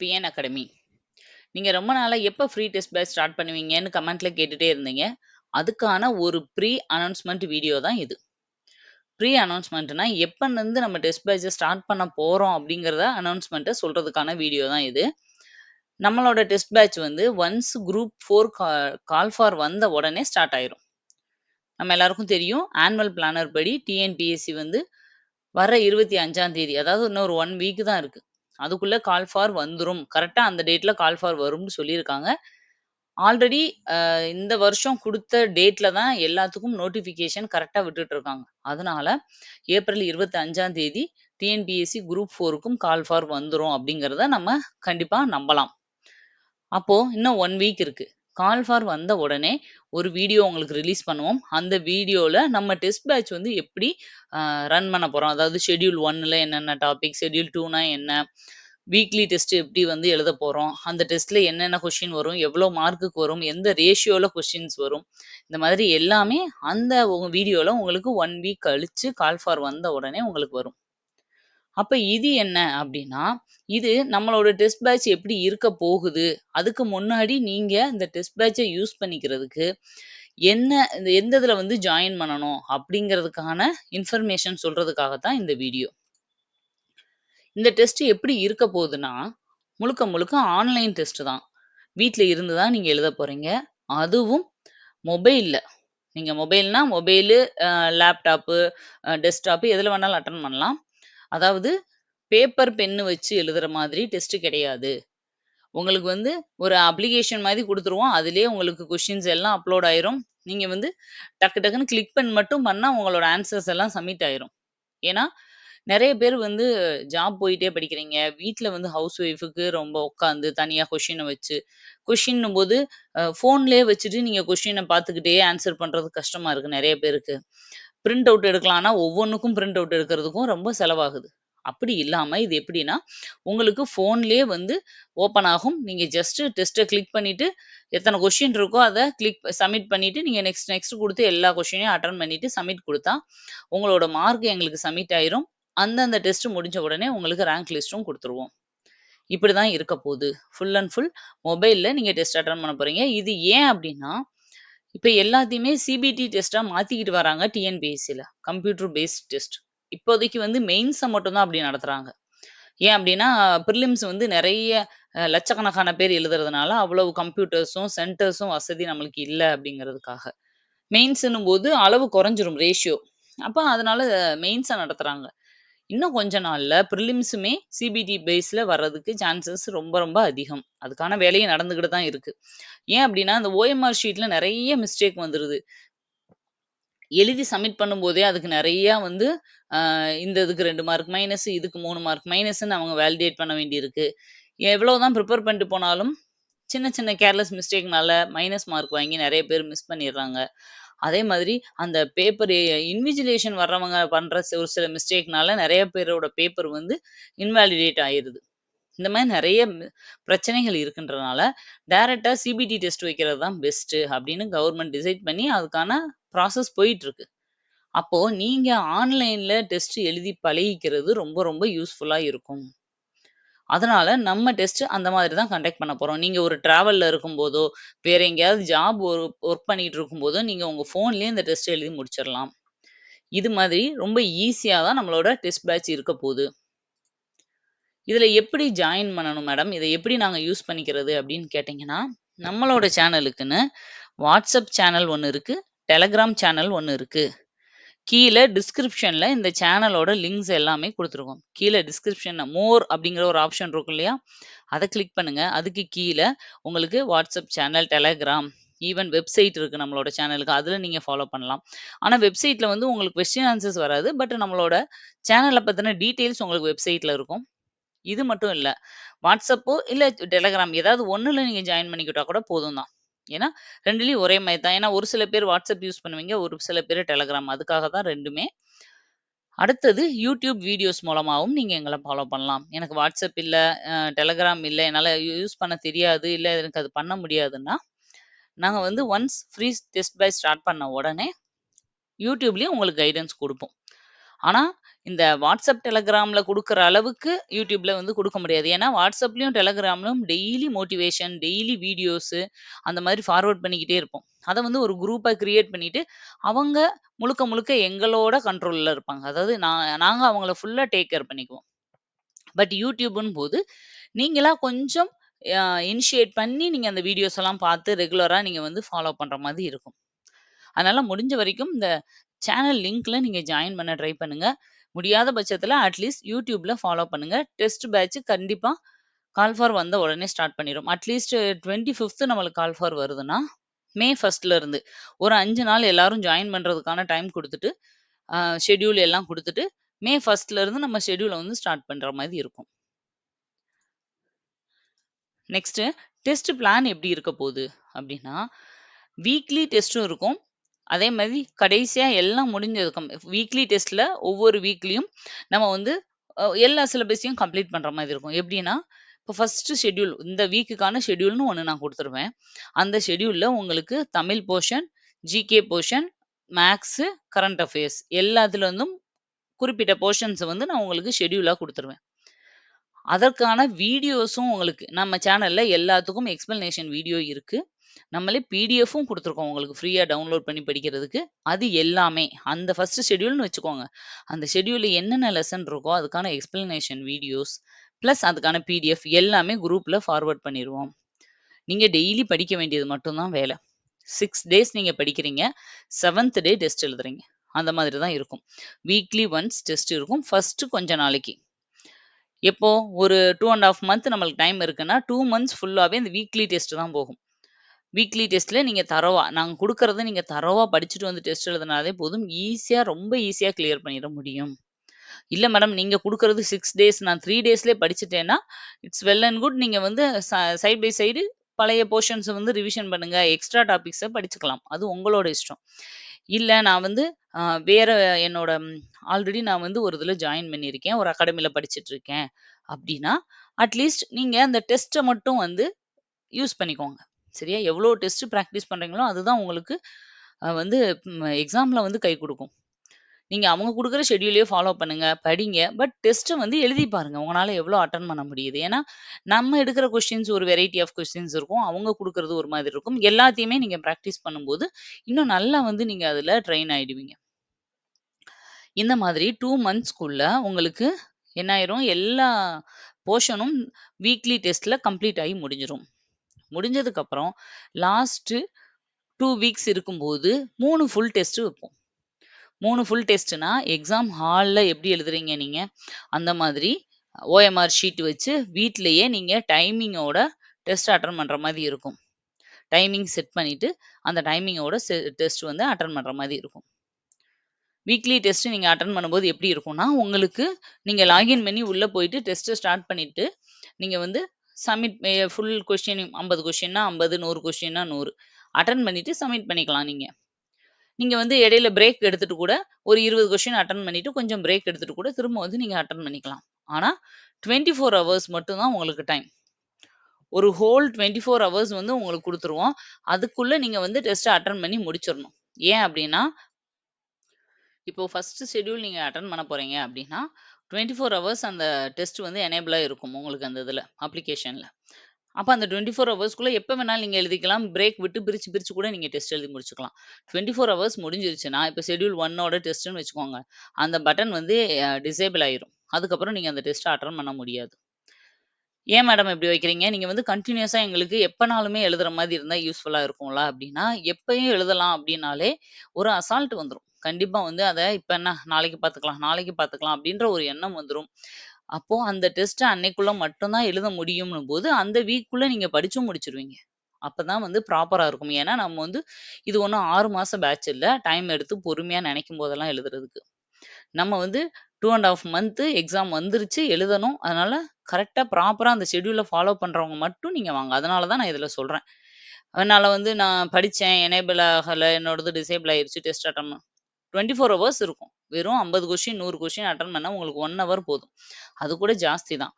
டிஎன்பிஎன் academy. நீங்கள் ரொம்ப நாளாக எப்போ ஃப்ரீ டெஸ்ட் பேட்ச் ஸ்டார்ட் பண்ணுவீங்கன்னு கமெண்ட்ல கேட்டுட்டே இருந்தீங்க. அதுக்கான ஒரு ப்ரீ அனௌன்ஸ்மெண்ட் வீடியோ தான் இது. ப்ரீ அனௌன்ஸ்மெண்ட்னா எப்பலேருந்து நம்ம டெஸ்ட் பேட்சை ஸ்டார்ட் பண்ண போகிறோம் அப்படிங்கிறத அனௌன்ஸ்மெண்ட்டை சொல்கிறதுக்கான வீடியோ தான் இது. நம்மளோட டெஸ்ட் பேட்ச் வந்து ஒன்ஸ் குரூப் ஃபோர் கா கால் ஃபார் வந்த உடனே ஸ்டார்ட் ஆயிரும். நம்ம எல்லாருக்கும் தெரியும் ஆனுவல் பிளானர் படி டிஎன்பிஎஸ்சி வந்து வர 25ஆம் தேதி அதாவது இன்னும் ஒரு 1 வீக் தான் இருக்குது அதுக்குள்ள கால் ஃபார் வந்துரும். கரெக்டா அந்த டேட்ல கால் ஃபார் வரும்னு சொல்லியிருக்காங்க. ஆல்ரெடி இந்த வருஷம் கொடுத்த டேட்ல தான் எல்லாத்துக்கும் நோட்டிஃபிகேஷன் கரெக்டாக விட்டுட்டு இருக்காங்க. அதனால ஏப்ரல் 25ஆம் தேதி டிஎன்பிஎஸ்சி குரூப் ஃபோருக்கும் கால் ஃபார் வந்துடும் அப்படிங்கிறத நம்ம கண்டிப்பாக நம்பலாம். அப்போது இன்னும் ஒன் வீக் இருக்குது கால் ஃபார் வந்த உடனே ஒரு வீடியோ உங்களுக்கு ரிலீஸ் பண்ணுவோம். அந்த வீடியோவில் நம்ம டெஸ்ட் பேட்ச் வந்து எப்படி ரன் பண்ண போகிறோம் அதாவது ஷெட்யூல் ஒன்னில் என்னென்ன டாபிக், ஷெட்யூல் டூனா என்ன, வீக்லி டெஸ்ட் எப்படி வந்து எழுத போகிறோம் அந்த டெஸ்ட்டில் என்னென்ன கொஷின் வரும், எவ்வளோ மார்க்குக்கு வரும், எந்த ரேஷியோவில் கொஷின்ஸ் வரும். இந்த மாதிரி எல்லாமே அந்த வீடியோவில் உங்களுக்கு ஒன் வீக் கழித்து கால் ஃபார் வந்த உடனே உங்களுக்கு வரும். அப்ப இது என்ன அப்படின்னா, இது நம்மளோட டெஸ்ட் பேட்ச் எப்படி இருக்க போகுது, அதுக்கு முன்னாடி நீங்க இந்த டெஸ்ட் பேட்சை யூஸ் பண்ணிக்கிறதுக்கு என்ன எந்த இதுல வந்து ஜாயின் பண்ணணும் அப்படிங்கிறதுக்கான இன்ஃபர்மேஷன் சொல்றதுக்காக தான் இந்த வீடியோ. இந்த டெஸ்ட் எப்படி இருக்க போகுதுன்னா, முழுக்க முழுக்க ஆன்லைன் டெஸ்ட் தான். வீட்டில் இருந்து தான் நீங்கள் எழுத போகிறீங்க அதுவும் மொபைலில் நீங்கள் மொபைல்னா மொபைலு, லேப்டாப்பு, டெஸ்க்டாப்பு எதில் வேணாலும் அட்டன் பண்ணலாம். அதாவது பேப்பர், பென்னு வச்சு எழுதுற மாதிரி டெஸ்ட் கிடையாது. உங்களுக்கு வந்து ஒரு அப்ளிகேஷன் மாதிரி கொடுத்துருவோம் அதுலயே உங்களுக்கு கொஷின்ஸ் எல்லாம் அப்லோட் ஆயிரும். நீங்க வந்து டக்கு டக்குன்னு கிளிக் பண்ணி மட்டும் பண்ணா உங்களோட ஆன்சர்ஸ் எல்லாம் சப்மிட் ஆயிரும். ஏன்னா, நிறைய பேர் வந்து ஜாப் போயிட்டே படிக்கிறீங்க. வீட்ல வந்து ஹவுஸ் ஒய்ஃபுக்கு ரொம்ப உட்காந்து தனியா கொஷினை வச்சு, கொஷின் போது ஃபோன்லயே வச்சுட்டு நீங்க கொஷினை பார்த்துக்கிட்டே ஆன்சர் பண்றது கஷ்டமா இருக்கு நிறைய பேருக்கு. பிரிண்ட் அவுட் எடுக்கலான்னா, ஒவ்வொன்றுக்கும் பிரிண்ட் அவுட் எடுக்கிறதுக்கும் ரொம்ப செலவாகுது. அப்படி இல்லாமல் இது எப்படின்னா, உங்களுக்கு ஃபோன்லேயே வந்து ஓப்பன் ஆகும். நீங்கள் ஜஸ்ட்டு டெஸ்ட்டை கிளிக் பண்ணிவிட்டு எத்தனை கொஸ்டின் இருக்கோ அதை கிளிக் சப்மிட் பண்ணிட்டு, நீங்கள் நெக்ஸ்ட் நெக்ஸ்ட் கொடுத்து எல்லா கொஷினையும் அட்டன் பண்ணிட்டு சப்மிட் கொடுத்தா உங்களோட மார்க் எங்களுக்கு சப்மிட் ஆயிரும். அந்தந்த டெஸ்ட் முடிஞ்ச உடனே உங்களுக்கு ரேங்க் லிஸ்ட்டும் கொடுத்துருவோம் இப்படி தான் இருக்க போகுது ஃபுல் அண்ட் ஃபுல் மொபைலில் நீங்கள் டெஸ்ட் அட்டன் பண்ண போறீங்க. இது ஏன் அப்படின்னா, இப்போ எல்லாத்தையுமே சிபிடி டெஸ்ட்டாக மாற்றிக்கிட்டு வராங்க டிஎன்பிஎஸ்சியில் கம்ப்யூட்டர் பேஸ்ட் டெஸ்ட். இப்போதைக்கு வந்து மெயின்ஸை மட்டும்தான் அப்படி நடத்துகிறாங்க ஏன் அப்படின்னா, பிரிலிம்ஸ் வந்து நிறைய லட்சக்கணக்கான பேர் எழுதுறதுனால, அவ்வளவு கம்ப்யூட்டர்ஸும், சென்டர்ஸும் வசதி நம்மளுக்கு இல்லை அப்படிங்கிறதுக்காக. மெயின்ஸுன்னும் போது அளவு குறைஞ்சிரும் ரேஷியோ. அப்போ அதனால மெயின்ஸை நடத்துகிறாங்க இன்னும் கொஞ்ச நாள்ல ப்ரிலிம்ஸுமே சிபிடி பேஸ்ல வர்றதுக்கு சான்சஸ் ரொம்ப ரொம்ப அதிகம். அதுக்கான வேலையும் நடந்துகிட்டு தான் இருக்கு. ஏன் அப்படின்னா, அந்த ஓஎம்ஆர் ஷீட்ல நிறைய மிஸ்டேக் வந்துருது. எழுதி சப்மிட் பண்ணும்போதே அதுக்கு நிறையா வந்து இந்த இதுக்கு ரெண்டு மார்க் மைனஸ், இதுக்கு மூணு மார்க் மைனஸ்ன்னு அவங்க வேலிடேட் பண்ண வேண்டியிருக்கு. எவ்வளோதான் ப்ரிப்பேர் பண்ணிட்டு போனாலும், சின்ன சின்ன கேர்லெஸ் மிஸ்டேக்னால மைனஸ் மார்க் வாங்கி நிறைய பேர் மிஸ் பண்ணிடுறாங்க. அதே மாதிரி அந்த பேப்பர் இன்விஜிலேஷன் வர்றவங்க பண்ற ஒரு சில மிஸ்டேக்னால நிறைய பேரோட பேப்பர் வந்து இன்வாலிடேட் ஆயிருது. இந்த மாதிரி நிறைய பிரச்சனைகள் இருக்குன்றனால, டைரக்ட்டா சிபிடி டெஸ்ட் வைக்கிறது தான் பெஸ்ட் அப்படின்னு கவர்மெண்ட் டிசைட் பண்ணி அதுக்கான ப்ராசஸ் போயிட்டுருக்கு. அப்போ நீங்க ஆன்லைன்ல டெஸ்ட் எழுதி பழகிக்கிறது ரொம்ப ரொம்ப யூஸ்ஃபுல்லா இருக்கும். அதனால நம்ம டெஸ்ட் அந்த மாதிரி தான் கண்டக்ட் பண்ண போறோம். நீங்க ஒரு டிராவல்ல இருக்கும்போதோ, வேற எங்கேயாவது ஜாப் ஒரு ஒர்க் பண்ணிட்டு இருக்கும்போதோ, நீங்க உங்க ஃபோன்லயே இந்த டெஸ்ட் எழுதி முடிச்சிடலாம் இது மாதிரி ரொம்ப ஈஸியாக தான் நம்மளோட டெஸ்ட் பேட்ச் இருக்க போது. இதில் எப்படி ஜாயின் பண்ணணும் மேடம்? இதை எப்படி நாங்கள் யூஸ் பண்ணிக்கிறது அப்படின்னு கேட்டிங்கன்னா நம்மளோட சேனலுக்குன்னு வாட்ஸ்அப் சேனல் ஒன்று இருக்குது டெலகிராம் சேனல் ஒன்று இருக்குது கீழே டிஸ்கிரிப்ஷன்ல இந்த சேனலோட லிங்க்ஸ் எல்லாமே கொடுத்துருக்கோம் கீழே டிஸ்கிரிப்ஷன் மோர் அப்படிங்கிற ஒரு ஆப்ஷன் இருக்கும் இல்லையா? அதை கிளிக் பண்ணுங்க. அதுக்கு கீழே உங்களுக்கு WhatsApp channel, Telegram, even website இருக்கு நம்மளோட சேனலுக்கு. அதில் நீங்கள் ஃபாலோ பண்ணலாம். ஆனால் வெப்சைட்ல வந்து உங்களுக்கு கொஸ்டின் ஆன்சர்ஸ் வராது. பட் நம்மளோட சேனலை பற்றின டீட்டெயில்ஸ் உங்களுக்கு வெப்சைட்ல இருக்கும். இது மட்டும் இல்லை வாட்ஸ்அப்போ இல்லை டெலகிராம் ஏதாவது ஒன்றில் நீங்கள் ஜாயின் பண்ணிக்கிட்டால் கூட போதும் தான். ஏன்னா ரெண்டுலேயும் ஒரே மாதிரி தான். ஏன்னா ஒரு சில பேர் வாட்ஸ்அப் யூஸ் பண்ணுவீங்க. ஒரு சில பேர் டெலகிராம். அதுக்காக தான் ரெண்டுமே அடுத்தது யூடியூப் வீடியோஸ் மூலமாகவும் நீங்கள் எங்களை ஃபாலோ பண்ணலாம். எனக்கு வாட்ஸ்அப் இல்லை டெலகிராம் இல்லை என்னால் யூஸ் பண்ண தெரியாது, இல்லை எனக்கு அது பண்ண முடியாதுன்னா, நாங்கள் வந்து once free test by start பண்ண உடனே, யூடியூப்லேயும் உங்களுக்கு கைடன்ஸ் கொடுப்போம் ஆனால் இந்த வாட்ஸ்அப் டெலகிராமில் கொடுக்குற அளவுக்கு யூடியூப்பில் வந்து கொடுக்க முடியாது. ஏன்னா, வாட்ஸ்அப்லேயும் டெலகிராம்லையும் டெய்லி மோட்டிவேஷன், டெய்லி வீடியோஸு அந்த மாதிரி ஃபார்வர்ட் பண்ணிக்கிட்டே இருப்போம். அதை வந்து ஒரு குரூப்பா கிரியேட் பண்ணிட்டு, அவங்க முழுக்க முழுக்க எங்களோட கண்ட்ரோல்ல இருப்பாங்க. அதாவது நான் நாங்க அவங்கள ஃபுல்லா டேக் கேர் பண்ணிக்குவோம். பட் யூடியூப்னு போது, நீங்களா கொஞ்சம் இனிஷியேட் பண்ணி நீங்க அந்த வீடியோஸ் எல்லாம் பார்த்து ரெகுலரா நீங்க வந்து ஃபாலோ பண்ற மாதிரி இருக்கும். அதனால முடிஞ்ச வரைக்கும் இந்த சேனல் லிங்க்ல நீங்க ஜாயின் பண்ண ட்ரை பண்ணுங்க. முடியாத பட்சத்தில் அட்லீஸ்ட் யூடியூப்பில் ஃபாலோ பண்ணுங்கள் டெஸ்ட் பேட்ச் கண்டிப்பாக கால் ஃபார் வந்த உடனே ஸ்டார்ட் பண்ணிடும் அட்லீஸ்ட் 25த் நம்மளுக்கு கால் ஃபார் வருதுன்னா, மே ஃபஸ்ட்லேருந்து ஒரு அஞ்சு நாள் எல்லாரும் ஜாயின் பண்ணுறதுக்கான டைம் கொடுத்துட்டு ஷெடியூல் ஷெட்யூல் எல்லாம் கொடுத்துட்டு மே ஃபஸ்ட்லேருந்து நம்ம ஷெடியூலை வந்து ஸ்டார்ட் பண்ணுற மாதிரி இருக்கும். நெக்ஸ்ட்டு டெஸ்ட் பிளான் எப்படி இருக்க போகுது அப்படின்னா, வீக்லி டெஸ்ட்டும் இருக்கும். அதே மாதிரி கடைசியா எல்லாம் முடிஞ்சதுக்கும் வீக்லி டெஸ்ட்ல ஒவ்வொரு வீக்லயும் நம்ம வந்து எல்லா சிலபஸையும் கம்ப்ளீட் பண்ற மாதிரி இருக்கும். எப்படின்னா, இப்போ ஃபர்ஸ்ட் ஷெட்யூல் இந்த வீக்குக்கான ஷெட்யூல்னு ஒன்று நான் கொடுத்துருவேன் அந்த ஷெட்யூல்ல உங்களுக்கு Tamil portion, GK portion, maths current affairs எல்லாத்துல இருந்தும் குறிப்பிட்ட போர்ஷன்ஸை வந்து நான் உங்களுக்கு ஷெட்யூலாக கொடுத்துருவேன் அதற்கான வீடியோஸும் உங்களுக்கு நம்ம சேனல்ல எல்லாத்துக்கும் எக்ஸ்பிளனேஷன் வீடியோ இருக்கு. நம்மளே பிடிஎஃப்பும் குடுத்துருக்கோம் உங்களுக்கு ஃப்ரீயா டவுன்லோட் பண்ணி படிக்கிறதுக்கு. அது எல்லாமே அந்த ஃபர்ஸ்ட் ஷெட்யூல்னு வச்சுக்கோங்க. அந்த ஷெட்யூல்ல என்னென்ன லெசன் இருக்கோ அதுக்கான எக்ஸ்பிளனேஷன் வீடியோஸ், ப்ளஸ் அதுக்கான பிடிஎஃப் எல்லாமே குரூப்ல ஃபார்வர்ட் பண்ணிருவோம். நீங்க டெய்லி படிக்க வேண்டியது மட்டும் தான் வேல. 6 டேஸ் நீங்க படிக்கிறீங்க. செவன்த் டே டெஸ்ட் எழுதுறீங்க. அந்த மாதிரி தான் இருக்கும். வீக்லி ஒன்ஸ் டெஸ்ட் இருக்கும். ஃபர்ஸ்ட் கொஞ்ச நாளைக்கு. எப்போ ஒரு 2 1/2 மந்த் நம்மளுக்கு டைம் இருக்குன்னா, டூ மந்த்ஸ் ஃபுல்லாவே இந்த வீக்லி டெஸ்ட் தான் போகும். வீக்லி டெஸ்ட்லேயே நீங்கள் தரவா நாங்கள் கொடுக்குறத நீங்கள் தரவா படிச்சுட்டு வந்து டெஸ்ட் எழுதினாலே போதும். ஈஸியாக ரொம்ப ஈஸியாக கிளியர் பண்ணிட முடியும். இல்லை மேடம் நீங்கள் கொடுக்கறது சிக்ஸ் டேஸ் நான் த்ரீ டேஸ்லேயே படிச்சுட்டேன்னா, இட்ஸ் வெல் அண்ட் குட். நீங்கள் வந்து ச சைட் பை சைடு பழைய போர்ஷன்ஸை வந்து ரிவிஷன் பண்ணுங்கள் எக்ஸ்ட்ரா டாபிக்ஸை படிச்சுக்கலாம். அது உங்களோட இஷ்டம். இல்லை நான் வந்து வேறு வேற என்னோட ஆல்ரெடி நான் வந்து ஒரு இதில் ஜாயின் பண்ணியிருக்கேன். ஒரு அகாடமியில் படிச்சுட்டு இருக்கேன். அப்படின்னா, அட்லீஸ்ட் நீங்கள் அந்த டெஸ்ட்டை மட்டும் வந்து யூஸ் பண்ணிக்கோங்க. சரியா? எவ்வளோ டெஸ்ட் ப்ராக்டிஸ் பண்றீங்களோ, அதுதான் உங்களுக்கு வந்து எக்ஸாமில் எக்ஸாம்ல வந்து கை கொடுக்கும் நீங்க அவங்க கொடுக்குற ஷெட்யூலயே ஃபாலோ பண்ணுங்க, படிங்க. பட் டெஸ்ட்டை வந்து எழுதி பாருங்க. உங்களால் எவ்வளோ அட்டன் பண்ண முடியுது. ஏன்னா, நம்ம எடுக்கிற கொஸ்டின்ஸ் ஒரு வெரைட்டி ஆஃப் கொஸ்டின்ஸ் இருக்கும். அவங்க கொடுக்குறது ஒரு மாதிரி இருக்கும். எல்லாத்தையுமே நீங்க ப்ராக்டிஸ் பண்ணும்போது, இன்னும் நல்லா வந்து நீங்க அதுல ட்ரெயின் ஆயிடுவீங்க. இந்த மாதிரி டூ மந்த்ஸ்க்குள்ள உங்களுக்கு என்ன ஆயிரும், எல்லா போர்ஷனும் வீக்லி டெஸ்ட்ல கம்ப்ளீட் ஆகி முடிஞ்சிடும் முடிஞ்சதுக்கப்புறம் லாஸ்ட்டு டூ வீக்ஸ் இருக்கும்போது மூணு ஃபுல் டெஸ்ட்டு வைப்போம். மூணு ஃபுல் டெஸ்ட்னா, எக்ஸாம் ஹாலில் எப்படி எழுதுறீங்க நீங்கள் அந்த மாதிரி ஓஎம்ஆர் ஷீட் வச்சு வீட்லேயே நீங்கள் டைமிங்கோட டெஸ்ட் அட்டன் பண்ற மாதிரி இருக்கும். டைமிங் செட் பண்ணிட்டு, அந்த டைமிங்கோட செ டெஸ்ட் வந்து அட்டன் பண்ணுற மாதிரி இருக்கும். வீக்லி டெஸ்ட் நீங்கள் அட்டன் பண்ணும்போது எப்படி இருக்கும்னா, உங்களுக்கு நீங்கள் லாகின் பண்ணி உள்ளே போயிட்டு டெஸ்ட்டை ஸ்டார்ட் பண்ணிட்டு, நீங்கள் வந்து சப்மிட் ஃபுல் கொஷின் ஐம்பது கொஷின்னா ஐம்பது நூறு கொஷின்னா நூறு அட்டன் பண்ணிட்டு சப்மிட் பண்ணிக்கலாம் நீங்க. நீங்க வந்து இடையில பிரேக் எடுத்துட்டு கூட ஒரு இருபது கொஷின் அட்டன் பண்ணிட்டு கொஞ்சம் பிரேக் எடுத்துட்டு கூட திரும்ப வந்து நீங்க அட்டன் பண்ணிக்கலாம். ஆனா 24 ஹவர்ஸ் மட்டும் தான் உங்களுக்கு டைம். ஒரு ஹோல் 24 ஹவர்ஸ் வந்து உங்களுக்கு குடுத்துருவோம். அதுக்குள்ள நீங்க வந்து டெஸ்ட்டை அட்டன் பண்ணி முடிச்சிடணும் ஏன் அப்படின்னா இப்போ ஃபர்ஸ்ட் ஷெட்யூல் நீங்க அட்டன் பண்ண போறீங்க அப்படின்னா, 24 ஹவர்ஸ் அந்த டெஸ்ட் வந்து எனேபிளாக இருக்கும் உங்களுக்கு அந்த இதில் அப்ளிகேஷனில் அப்போ அந்த டுவெண்ட்டி ஃபோர் ஹவர்ஸ்க்குள்ளே எப்போ வேணாலும் நீங்கள் எழுதிக்கலாம். பிரேக் விட்டு பிரிச்சு பிரிச்சு கூட நீங்கள் டெஸ்ட் எழுதி முடிச்சுக்கலாம். 24 ஹவர்ஸ் முடிஞ்சிருச்சுன்னா, இப்போ ஷெட்யூல் 1ஓட டெஸ்ட்ன்னு வச்சுக்கோங்க. அந்த பட்டன் வந்து டிசேபிள் ஆயிரும். அதுக்கப்புறம் நீங்கள் அந்த டெஸ்ட்டை அட்டன் பண்ண முடியாது. ஏன் மேடம் இப்படி வைக்கிறீங்க? நீங்கள் வந்து கண்டினியூஸாக எங்களுக்கு எப்போனாலுமே எழுதுகிற மாதிரி இருந்தால் யூஸ்ஃபுல்லாக இருக்கும்ல அப்படின்னா, எப்பயும் எழுதலாம் அப்படின்னாலே ஒரு அசால்ட் வந்துடும் கண்டிப்பா வந்து அத இப்ப என்ன நாளைக்கு பார்த்துக்கலாம், நாளைக்கு பார்த்துக்கலாம் அப்படின்ற ஒரு எண்ணம் வந்துரும். அப்போ அந்த டெஸ்ட்ட அன்னைக்குள்ள மட்டும் தான் எழுத முடியும்னும்போது, அந்த வீக்குள்ள நீங்க படிச்சும் முடிச்சுருவீங்க. அப்பதான் வந்து ப்ராப்பரா இருக்கும். ஏன்னா நம்ம வந்து இது ஒண்ணும் 6 மாச பேட்ச் இல்ல. டைம் எடுத்து பொறுமையா நெனைக்கும் போதெல்லாம் எழுதுறதுக்கு. நம்ம வந்து 2 1/2 மந்த் எக்ஸாம் வந்துருச்சு எழுதணும். அதனால கரெக்ட்டா ப்ராப்பரா அந்த ஷெட்யூல ஃபாலோ பண்றவங்க மட்டும் நீங்க வாங்க. அதனால தான் நான் இதுல சொல்றேன். அதனால வந்து நான் படிச்சேன், எனேபிள் ஆகல, என்னோடது டிசேபிள் ஆயிருச்சு டெஸ்ட் டுவெண்ட்டி ஃபோர் ஹவர்ஸ் இருக்கும். வெறும் ஐம்பது கொஷின் நூறு கொஷின் அட்டன் பண்ணால் உங்களுக்கு ஒன் ஹவர் போதும். அது கூட ஜாஸ்தி தான்.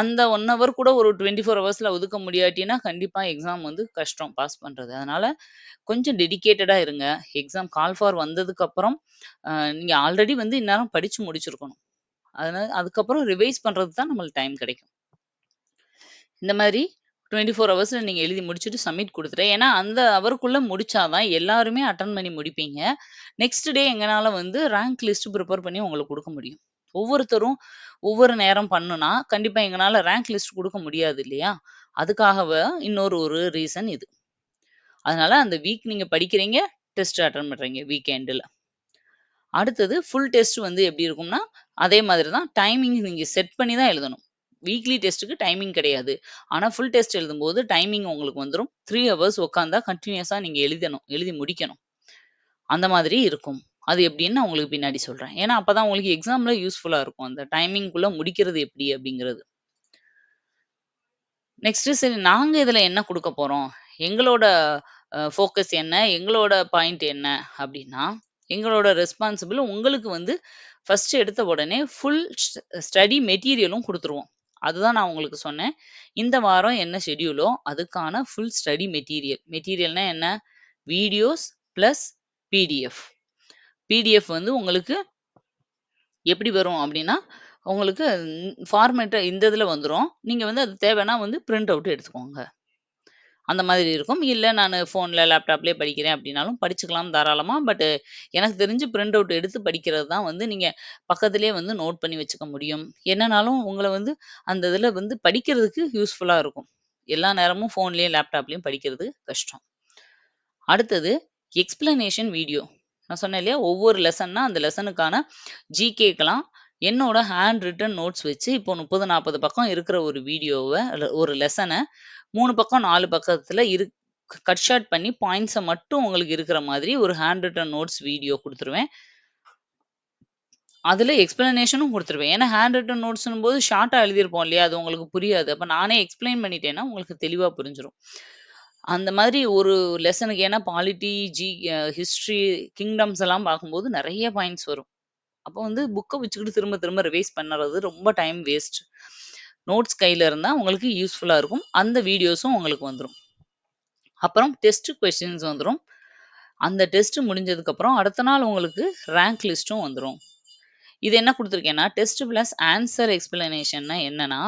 அந்த ஒன் ஹவர் கூட ஒரு டுவெண்ட்டி ஃபோர் ஹவர்ஸில் ஒதுக்க முடியாட்டினா, கண்டிப்பாக எக்ஸாம் வந்து கஷ்டம் பாஸ் பண்ணுறது அதனால கொஞ்சம் டெடிக்கேட்டடாக இருங்க. எக்ஸாம் கால் ஃபார் வந்ததுக்கப்புறம், நீங்கள் ஆல்ரெடி வந்து இந்நேரம் படிச்சு முடிச்சிருக்கணும். அதனால் அதுக்கப்புறம் ரிவைஸ் பண்ணுறது தான் நம்மளுக்கு டைம் கிடைக்கும். இந்த மாதிரி 24 ஹவர்ஸ்ல நீங்க எழுதி முடிச்சுட்டு சப்மிட் குடுத்துட்டேன். ஏன்னா, அந்த அவருக்குள்ளே முடிச்சா தான் எல்லாருமே அட்டெண்ட் பண்ணி முடிப்பீங்க. நெக்ஸ்ட் டே எங்கனால வந்து ரேங்க் லிஸ்ட் ப்ரிப்பேர் பண்ணி உங்களுக்கு குடுக்க முடியும். ஒவ்வொருத்தரும் ஒவ்வொரு நேரம் பண்ணுனா, கண்டிப்பா எங்கனால ரேங்க் லிஸ்ட் குடுக்க முடியாது இல்லையா? அதுக்காகவ இன்னொரு ஒரு ரீசன் இது. அதனால அந்த வீக் நீங்க படிக்கிறீங்க, டெஸ்ட் அட்டெண்ட் பண்றீங்க வீக்கெண்டுல. அடுத்தது ஃபுல் டெஸ்ட் வந்து எப்படி இருக்கும்னா, அதே மாதிரி தான் டைமிங் நீங்க செட் பண்ணி தான் எழுதணும். வீக்லி டெஸ்ட்டுக்கு டைமிங் கிடையாது. ஆனால் ஃபுல் டெஸ்ட் எழுதும்போது டைமிங் உங்களுக்கு வந்துடும் த்ரீ ஹவர்ஸ் உட்காந்தா கண்டினியூஸாக நீங்கள் எழுதணும். எழுதி முடிக்கணும். அந்த மாதிரி இருக்கும். அது எப்படின்னு நான் உங்களுக்கு பின்னாடி சொல்கிறேன் ஏன்னா, அப்போ தான் உங்களுக்கு எக்ஸாம்ல யூஸ்ஃபுல்லாக இருக்கும். அந்த டைமிங்குள்ளே முடிக்கிறது எப்படி அப்படிங்கிறது. நெக்ஸ்ட் சரி நாங்கள் இதில் என்ன கொடுக்க போறோம்? எங்களோட ஃபோக்கஸ் என்ன? எங்களோட பாயிண்ட் என்ன? அப்படின்னா, எங்களோட ரெஸ்பான்சிபிள் உங்களுக்கு வந்து ஃபர்ஸ்ட் எடுத்த உடனே ஃபுல் ஸ்டடி மெட்டீரியலும் கொடுத்துருவோம் அதுதான் நான் உங்களுக்கு சொன்னேன். இந்த வாரம் என்ன ஷெட்யூலோ அதுக்கான ஃபுல் ஸ்டடி மெட்டீரியல். மெட்டீரியல்னா என்ன? Videos plus PDF. பிடிஎஃப் வந்து உங்களுக்கு எப்படி வரும் அப்படின்னா, உங்களுக்கு ஃபார்மேட்டை இந்த இதில் வந்துரும். நீங்க வந்து அது தேவைன்னா வந்து பிரிண்ட் அவுட் எடுத்துக்கோங்க. அந்த மாதிரி இருக்கும். இல்ல நானு ஃபோன்ல, லேப்டாப்லயே படிக்கிறேன் அப்படின்னாலும் படிச்சுக்கலாம் தாராளமா. பட் எனக்கு தெரிஞ்சு பிரிண்ட் அவுட் எடுத்து படிக்கிறது தான் வந்து நீங்க பக்கத்திலேயே வந்து நோட் பண்ணி வச்சுக்க முடியும். என்னனாலும் உங்கள வந்து அந்த இதுல வந்து படிக்கிறதுக்கு யூஸ்ஃபுல்லா இருக்கும். எல்லா நேரமும் ஃபோன்லயும், லேப்டாப்லயும் படிக்கிறது கஷ்டம். அடுத்தது எக்ஸ்பிளனேஷன் வீடியோ. நான் சொன்னேன் இல்லையா? ஒவ்வொரு லெசன்னா அந்த லெசனுக்கான ஜிகேக்கலாம் என்னோட ஹேண்ட் ரிட்டன் நோட்ஸ் வச்சு இப்போ 30, 40 பக்கம் இருக்கிற ஒரு வீடியோவ ஒரு லெசன 3 பக்கம் 4 பக்கத்துல இரு கட் ஷார்ட் பண்ணி பாயிண்ட்ஸ மட்டும் உங்களுக்கு இருக்கிற மாதிரி ஒரு ஹேண்ட் ரிட்டன் நோட்ஸ் வீடியோ குடுத்துருவேன். அதுல எக்ஸ்ப்ளனேஷனும் குடுத்துருவேன். ஏன்னா ஹேண்ட் ரிட்டன் நோட்ஸ்ன்னும்போது ஷார்ட்டா எழுதியிருப்போம் இல்லையா? அது உங்களுக்கு புரியாது. அப்ப நானே எக்ஸ்ப்ளைன் பண்ணிட்டேன்னா உங்களுக்கு தெளிவா புரிஞ்சிரும். அந்த மாதிரி ஒரு லெசனுக்கு ஏன்னா பாலிட்டி, ஜி அ ஹிஸ்ட்ரி, கிங்டம்ஸ் எல்லாம் பார்க்கும்போது நெறைய பாயிண்ட்ஸ் வரும். அப்போ வந்து புக்கை வச்சுக்கிட்டு திரும்ப திரும்ப ரிவைஸ் பண்ணுறது ரொம்ப டைம் வேஸ்ட். நோட்ஸ் கையில் இருந்தால் உங்களுக்கு யூஸ்ஃபுல்லாக இருக்கும். அந்த வீடியோஸும் உங்களுக்கு வந்துடும் அப்புறம் டெஸ்ட் கொஷின்ஸ் வந்துடும் அந்த டெஸ்ட் முடிஞ்சதுக்கப்புறம் அடுத்த நாள் உங்களுக்கு ரேங்க் லிஸ்ட்டும் வந்துடும் இது என்ன கொடுத்துருக்கேன்னா டெஸ்ட் ப்ளஸ் ஆன்சர் எக்ஸ்பிளனேஷன்னா என்னன்னா,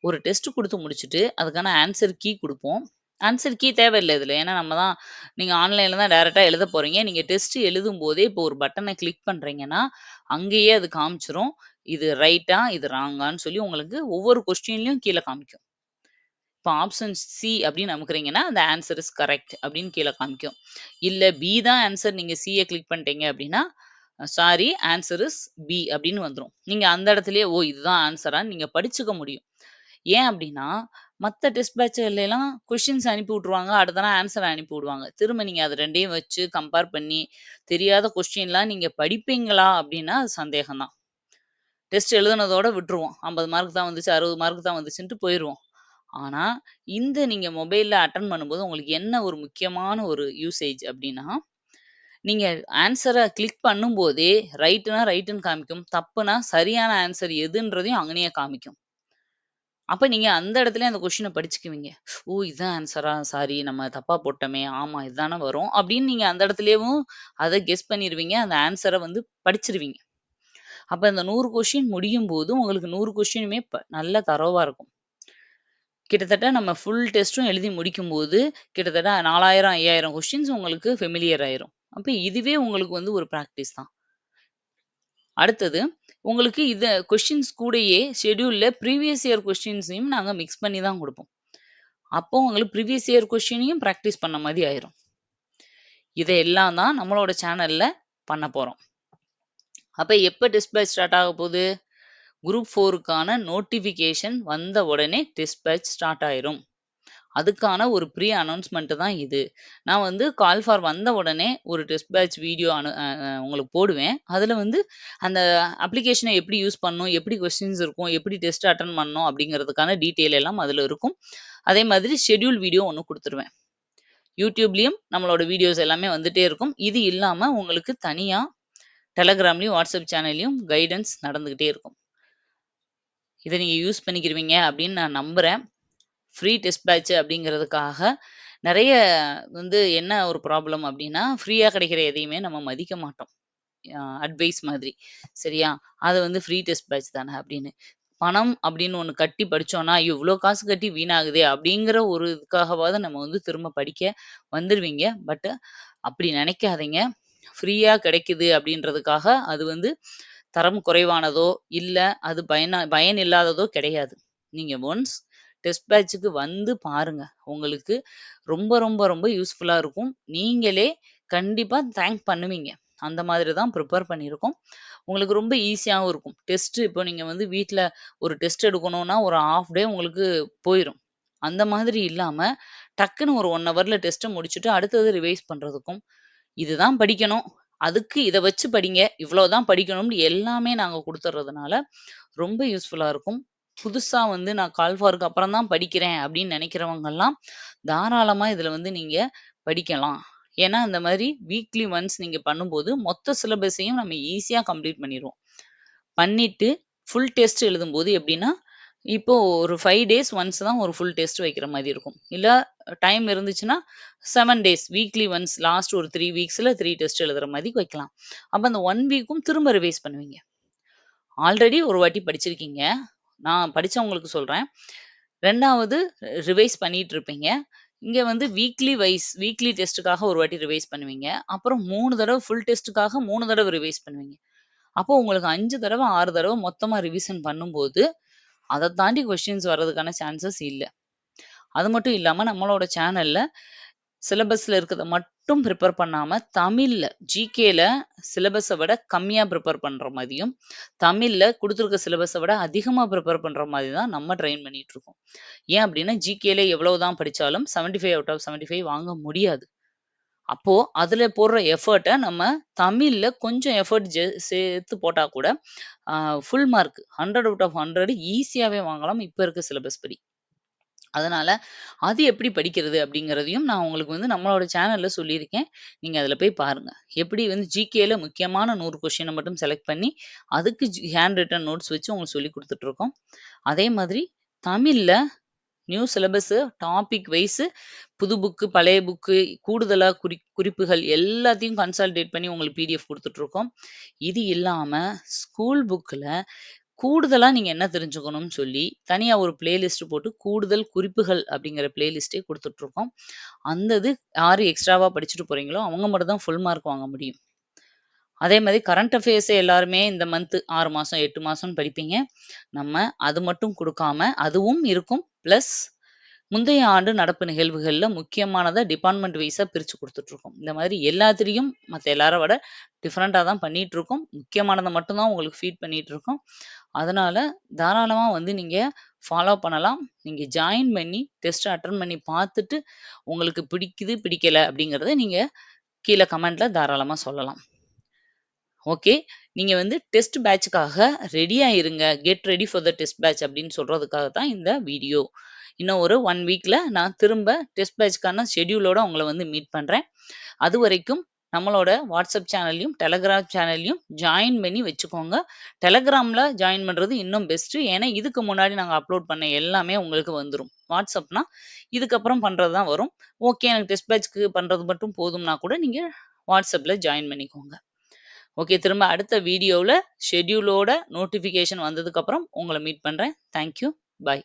ஒரு டெஸ்ட் கொடுத்து முடிச்சுட்டு, அதுக்கான ஆன்சர் கீ கொடுப்போம் ஆன்சர் கீ தேவையில்ல இதுல. ஏன்னா நம்ம தான் நீங்க ஆன்லைன்ல தான் டைரக்ட்டா எழுத போறீங்க. நீங்க டெஸ்ட் எழுதும்போதே இப்போ ஒரு பட்டன கிளிக் பண்றீங்கன்னா, அங்கேயே அது காமிச்சுரும். இது ரைட்டா? இது ராங்கான்னு சொல்லி உங்களுக்கு ஒவ்வொரு கொஸ்டின்லயும் கீழ காமிக்கும். இப்போ ஆப்ஷன் சி அப்படின்னு அமுக்குறீங்கன்னா, அந்த ஆன்சர் இஸ் கரெக்ட் அப்படின்னு கீழ காமிக்கும். இல்ல பி தான் ஆன்சர் நீங்க சிய கிளிக் பண்ணிட்டீங்க அப்படின்னா, சாரி ஆன்சர் இஸ் பி அப்படின்னு வந்துரும். நீங்க அந்த இடத்துலயே ஓ! இதுதான் ஆன்சரான்னு நீங்க படிச்சுக்க முடியும். ஏன் அப்படின்னா, மத்த டெஸ்ட் பேட்ச்லலாம் கொஸ்டின்ஸ் அனுப்பி விட்ருவாங்க அடுத்த நாள் அனுப்பி விடுவாங்க. திரும்ப நீங்க அது ரெண்டையும் வச்சு கம்பேர் பண்ணி, தெரியாத கொஸ்டின்லாம் நீங்க படிப்பீங்களா அப்படின்னா, அது சந்தேகம்தான் டெஸ்ட் எழுதுனதோட விட்டுருவோம். 50 மார்க் தான் வந்துச்சு, 60 மார்க் தான் வந்துச்சுன்ட்டு போயிடுவோம் ஆனா, இந்த நீங்க மொபைல்ல அட்டன் பண்ணும்போது உங்களுக்கு என்ன ஒரு முக்கியமான ஒரு யூசேஜ் அப்படின்னா, நீங்க ஆன்சரை கிளிக் பண்ணும்போதே ரைட்டுனா ரைட்டுன்னு காமிக்கும். தப்புனா சரியான ஆன்சர் எதுன்றதையும் அங்கனையே காமிக்கும். அப்ப நீங்க அந்த இடத்துலயே அந்த கொஸ்டின படிச்சுக்குவீங்க. ஓ! இதான் ஆன்ஸரா? சாரி நம்ம தப்பா போட்டோமே. ஆமா இதானே வரும். அப்படின்னு நீங்க அந்த இடத்துலயும் அத கெஸ் பண்ணிருவீங்க. அந்த ஆன்ஸர வந்து படிச்சிருவீங்க. அப்ப இந்த 100 கொஸ்டின் முடியும்போது உங்களுக்கு 100 கொஸ்டினுமே ப நல்ல தரோவா இருக்கும். கிட்டத்தட்ட நம்ம ஃபுல் டெஸ்ட்டும் எழுதி முடிக்கும்போது, கிட்டத்தட்ட 4000, 5000 கொஸ்டின்ஸ் உங்களுக்கு ஃபெமிலியர் ஆயிரும். அப்ப இதுவே உங்களுக்கு வந்து ஒரு பிராக்டிஸ் தான். அடுத்தது, உங்களுக்கு இது கொஷின்ஸ் கூடயே ஷெட்யூலில் ப்ரீவியஸ் இயர் கொஷின்ஸையும் நாங்கள் மிக்ஸ் பண்ணி தான் கொடுப்போம் அப்போ உங்களுக்கு ப்ரீவியஸ் இயர் கொஷினையும் ப்ராக்டிஸ் பண்ண மாதிரி ஆயிரும். இதையெல்லாம் தான் நம்மளோட சேனலில் பண்ண போகிறோம் அப்போ எப்போ டெஸ்ட் பேட்ச் ஸ்டார்ட் போகுது குரூப் ஃபோருக்கான நோட்டிஃபிகேஷன் வந்த உடனே டெஸ்ட் பேட்ச் ஸ்டார்ட் ஆயிரும். அதுக்கான ஒரு ப்ரீ அனௌன்ஸ்மெண்ட்டு தான் இது. நான் வந்து கால் ஃபார் வந்த உடனே ஒரு டெஸ்ட் பேட்ச் வீடியோ அனு அ அ உங்களுக்கு போடுவேன். அதுல வந்து அந்த அப்ளிகேஷன எப்படி யூஸ் பண்ணணும்? எப்படி கொஸ்டின்ஸ் இருக்கும்? எப்படி டெஸ்ட் அட்டெண்ட் பண்ணணும்? அப்படிங்கிறதுக்கான டீட்டெயில் எல்லாம் அதுல இருக்கும். அதே மாதிரி ஷெட்யூல் வீடியோ ஒண்ணு குடுத்துருவேன். YouTubeலயும் நம்மளோட வீடியோஸ் எல்லாமே வந்துட்டே இருக்கும். இது இல்லாம உங்களுக்கு தனியா Telegramலயும், WhatsApp சேனல்லயும் கைடன்ஸ் நடந்துகிட்டே இருக்கும். இத நீங்க யூஸ் பண்ணிக்கிருவீங்க அப்படின்னு நான் நம்புறேன். ஃப்ரீ டெஸ்ட் பேட்ச் அப்படிங்கிறதுக்காக நிறைய வந்து என்ன ஒரு ப்ராப்ளம் அப்படின்னா, ஃப்ரீயாக கிடைக்கிற எதையுமே நம்ம மதிக்க மாட்டோம். அட்வைஸ் மாதிரி. சரியா? அது வந்து ஃப்ரீ டெஸ்ட் பேட்ச் தானே அப்படின்னு. பணம் அப்படின்னு ஒன்று கட்டி படிச்சோம்னா, இவ்வளோ காசு கட்டி வீணாகுதே!" அப்படிங்கிற ஒரு இதுக்காகவாவது நம்ம வந்து திரும்ப படிக்க வந்துடுவீங்க பட் அப்படி நினைக்காதீங்க ஃப்ரீயாக கிடைக்குது அப்படின்றதுக்காக அது வந்து தரம் குறைவானதோ, இல்லை அது பயனா பயன் இல்லாததோ கிடையாது. நீங்கள் ஒன்ஸ் டெஸ்ட் பேட்ச்சுக்கு வந்து பாருங்க. உங்களுக்கு ரொம்ப, ரொம்ப, ரொம்ப யூஸ்ஃபுல்லாக இருக்கும். நீங்களே கண்டிப்பாக தேங்க் பண்ணுவீங்க. அந்த மாதிரி தான் ப்ரிப்பேர் பண்ணியிருக்கோம். உங்களுக்கு ரொம்ப ஈஸியாகவும் இருக்கும். டெஸ்ட்டு இப்போ நீங்கள் வந்து வீட்டில் ஒரு டெஸ்ட் எடுக்கணும்னா, ஒரு ஆஃப் டே உங்களுக்கு போயிடும் அந்த மாதிரி இல்லாமல் டக்குன்னு ஒரு ஒன் ஹவரில் டெஸ்ட்டை முடிச்சுட்டு, அடுத்தது ரிவைஸ் பண்ணுறதுக்கும் இதுதான் படிக்கணும். அதுக்கு இதை வச்சு படிங்க. இவ்வளோ தான் படிக்கணும்னு எல்லாமே நாங்கள் கொடுத்துட்றதுனால ரொம்ப யூஸ்ஃபுல்லாக இருக்கும். புதுசா வந்து நான் கால் ஃபார்க்கு அப்புறம் தான் படிக்கிறேன் அப்படின்னு நினைக்கிறவங்கெல்லாம் தாராளமா இதுல வந்து நீங்க படிக்கலாம். ஏன்னா, இந்த மாதிரி வீக்லி ஒன்ஸ் நீங்க பண்ணும்போது, மொத்த சிலபஸையும் நம்ம ஈஸியா கம்ப்ளீட் பண்ணிடுவோம் பண்ணிட்டு ஃபுல் டெஸ்ட் எழுதும்போது எப்படின்னா, இப்போ ஒரு ஃபைவ் டேஸ் ஒன்ஸ் தான் ஒரு ஃபுல் டெஸ்ட் வைக்கிற மாதிரி இருக்கும். இல்ல டைம் இருந்துச்சுன்னா, seven days weekly once last ஒரு த்ரீ வீக்ஸ்ல த்ரீ டெஸ்ட் எழுதுற மாதிரி வைக்கலாம். அப்ப அந்த ஒன் வீக்கும் திரும்ப ரிவைஸ் பண்ணுவீங்க. ஆல்ரெடி ஒரு வாட்டி படிச்சிருக்கீங்க. நான் படிச்சவங்களுக்கு சொல்றேன். 2வது ரிவைஸ் பண்ணிட்டு இருப்பீங்க. இங்க வந்து வீக்லி வைஸ் வீக்லி டெஸ்ட்டுக்காக ஒரு வாட்டி ரிவைஸ் பண்ணுவீங்க. அப்புறம் 3 தடவ ஃபுல் டெஸ்ட்டுக்காக 3 தடவ ரிவைஸ் பண்ணுவீங்க. அப்போ உங்களுக்கு 5 தடவ, 6 தடவ மொத்தமா ரிவிஷன் பண்ணும்போது, அதை தாண்டி கொஸ்டின்ஸ் வர்றதுக்கான சான்சஸ் இல்ல. அது மட்டும் இல்லாம நம்மளோட சேனல்ல சிலபஸ்ல இருக்கிறத மட்டும் ப்ரிப்பேர் பண்ணாம, தமிழ்ல ஜிகேல சிலபஸை விட கம்மியா ப்ரிப்பேர் பண்ற மாதிரியும் தமிழ்ல கொடுத்துருக்க சிலபஸை விட அதிகமா ப்ரிப்பேர் பண்ற மாதிரி தான் நம்ம ட்ரெயின் பண்ணிட்டு இருக்கோம். ஏன் அப்படின்னா, ஜிகேல எவ்வளவு தான் படிச்சாலும் 75 அவுட் ஆஃப் 75 வாங்க முடியாது. அப்போ அதுல போடுற எஃபர்ட்டை நம்ம தமிழ்ல கொஞ்சம் எஃபர்ட் சேர்த்து போட்டா கூட, ஃபுல் மார்க் 100 அவுட் ஆஃப் 100 ஈஸியாவே வாங்கலாம் இப்ப இருக்க சிலபஸ் படி. அதனால, அது எப்படி படிக்கிறது அப்படிங்கிறதையும் நான் உங்களுக்கு வந்து நம்மளோட சேனல்ல சொல்லியிருக்கேன். நீங்க அதுல போய் பாருங்க. எப்படி வந்து ஜிகேல முக்கியமான நூறு கொஷினை மட்டும் செலக்ட் பண்ணி, அதுக்கு ஜி ஹேண்ட் ரிட்டன் நோட்ஸ் வச்சு உங்களுக்கு சொல்லிக் கொடுத்துட்ருக்கோம் அதே மாதிரி தமிழ்ல நியூ சிலபஸ் டாபிக் வைஸ் புது புக்கு, பழைய புக்கு, கூடுதலா குறி குறிப்புகள் எல்லாத்தையும் கன்சால்டேட் பண்ணி உங்களுக்கு பிடிஎஃப் கொடுத்துட்ருக்கோம் இது இல்லாம ஸ்கூல் புக்ல கூடுதலா நீங்க என்ன தெரிஞ்சுக்கணும்னு சொல்லி, தனியா ஒரு பிளேலிஸ்ட் போட்டு கூடுதல் குறிப்புகள் அப்படிங்கிற பிளேலிஸ்ட்டே குடுத்துட்டுருக்கோம். அந்த இது யாரு எக்ஸ்ட்ராவா படிச்சுட்டு போறீங்களோ, அவங்க மட்டும் தான் ஃபுல் மார்க் வாங்க முடியும். அதே மாரி கரண்ட் அஃபேர்ஸ எல்லாருமே இந்த மந்த் 6 மாசம், 8 மாசம்னு படிப்பீங்க. நம்ம அது மட்டும் குடுக்காம, அதுவும் இருக்கும். பிளஸ் முந்தைய ஆண்டு நடப்பு நிகழ்வுகள்ல முக்கியமானத டிபார்ட்மெண்ட் வைஸா பிரிச்சு குடுத்துட்டுருக்கோம். இந்த மாதிரி எல்லாத்துலயும் மத்த எல்லார விட டிஃபரண்டா தான் பண்ணிட்டுருக்கோம். முக்கியமானத மட்டும் தான் உங்களுக்கு ஃபீட் பண்ணிட்டுருக்கோம். அதனால தாராளமாக வந்து நீங்கள் ஃபாலோ பண்ணலாம். நீங்கள் ஜாயின் பண்ணி டெஸ்ட்டை அட்டன் பண்ணி பார்த்துட்டு, உங்களுக்கு பிடிக்குது, பிடிக்கல அப்படிங்கிறத நீங்கள் கீழே கமெண்ட்டில் தாராளமாக சொல்லலாம். ஓகே. நீங்கள் வந்து டெஸ்ட் பேட்சுக்காக ரெடியாக இருங்க. Get ready for the test batch அப்படின்னு சொல்கிறதுக்காக தான் இந்த வீடியோ. இன்னும் ஒரு ஒன் வீக்கில் நான் திரும்ப டெஸ்ட் பேட்ச்‌க்கான ஷெட்யூலோட உங்களை வந்து மீட் பண்ணுறேன் அது வரைக்கும் நம்மளோட வாட்ஸ்அப் சேனல்லையும் டெலகிராம் சேனல்லையும் ஜாயின் பண்ணி வச்சுக்கோங்க. டெலகிராமில் ஜாயின் பண்ணுறது இன்னும் பெஸ்ட்டு. ஏன்னா, இதுக்கு முன்னாடி நாங்கள் அப்லோட் பண்ண எல்லாமே உங்களுக்கு வந்துடும் வாட்ஸ்அப்னா, இதுக்கப்புறம் பண்ணுறது தான் வரும். ஓகே எனக்கு டெஸ்ட் பேட்ச்‌க்கு பண்ணுறது மட்டும் போதும்னா கூட நீங்கள் வாட்ஸ்அப்பில் ஜாயின் பண்ணிக்கோங்க. ஓகே. திரும்ப அடுத்த வீடியோவில் ஷெட்யூலோட நோட்டிஃபிகேஷன் வந்ததுக்கப்புறம் உங்களை மீட் பண்ணுறேன் தேங்க் யூ. பாய்.